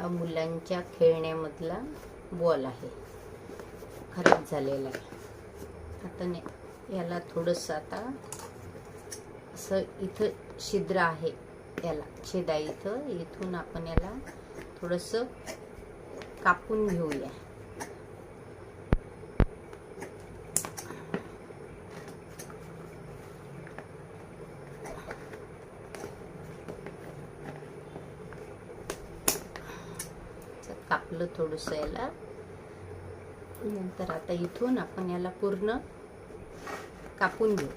हा मुलांच्या खेळण्यामधला बॉल आहे. खराब झालेला आहे. आता ने याला थोडंसं आता असं इथं छिद्र आहे याला छेदा इथं इथून आपण याला थोडंसं कापून घेऊया असं कापलं थोडंसं याला. नंतर आता इथून आपण याला पूर्ण कापून घेऊ.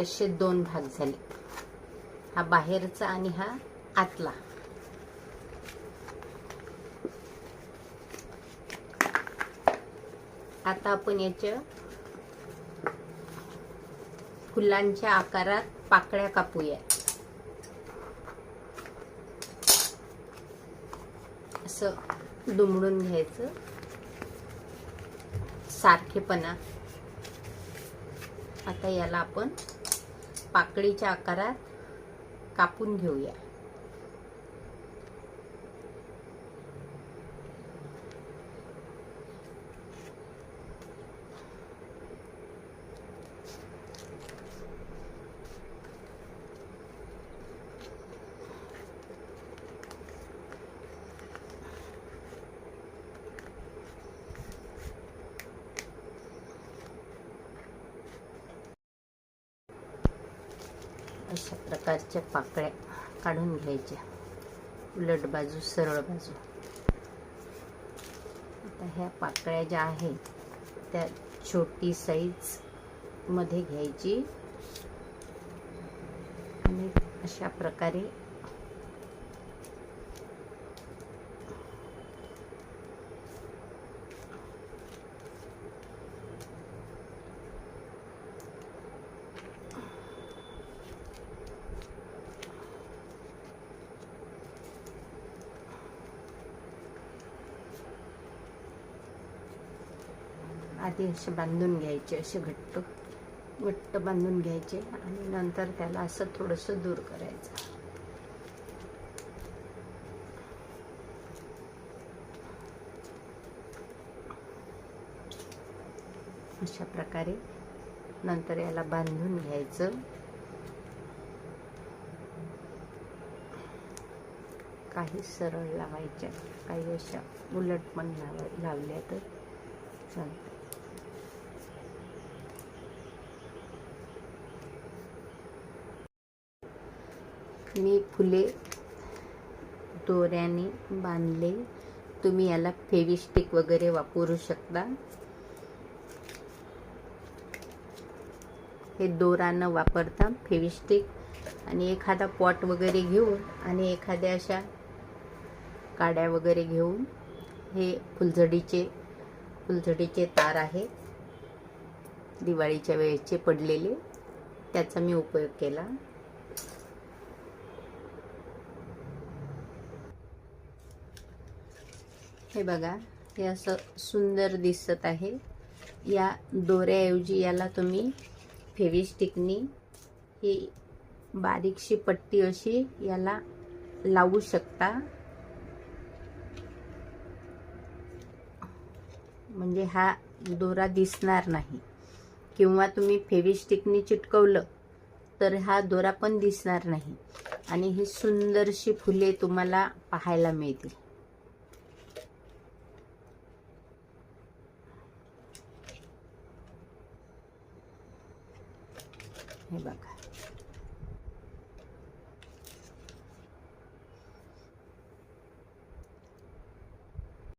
असे दोन भाग झाले. हा बाहेरचा आणि हा आतला. आता आपण याच्या फुलांच्या आकारात पाकळ्या कापूया. असं दुमडून घ्यायचं. सारखेपणा. आता याला आपण पाकळीच्या आकारात कापून घेऊया. अशा प्रकारच्या पाकळ्या काढून घ्यायच्या उलट बाजू सरळ बाजू. आता ह्या पाकळ्या ज्या आहेत त्या छोटी साईजमध्ये घ्यायची. आणि अशा प्रकारे आधी असे बांधून घ्यायचे असे घट्ट घट्ट बांधून घ्यायचे आणि नंतर त्याला असं थोडंसं दूर करायचं. अशा प्रकारे नंतर याला बांधून घ्यायचं. काही सरळ लावायच्या काही अशा उलट पण लाव लावल्या तर चालतं. मी फुले दोऱ्याने बांधले. तुम्ही याला फेविस्टिक वगैरे वापरू शकता. हे दोरा न वापरता फेविस्टिक. आणि एखादा पॉट वगैरे घेऊन आणि एखाद्या अशा काड्या वगैरे घेऊन हे फुलझडीचे फुलझडीचे तार आहे. दिवाळीच्या वेळेचे पडलेले. त्याचा मी उपयोग केला. हे बघा हे असं सुंदर दिसत आहे. या दोऱ्याऐवजी याला तुम्ही फेविस्टिकनी ही बारीकशी पट्टी अशी याला लावू शकता. म्हणजे हा दोरा दिसणार नाही. किंवा तुम्ही फेविस्टिकनी चिटकवलं तर हा दोरा पण दिसणार नाही. आणि ही सुंदरशी फुले तुम्हाला पाहायला मिळतील. हे बघा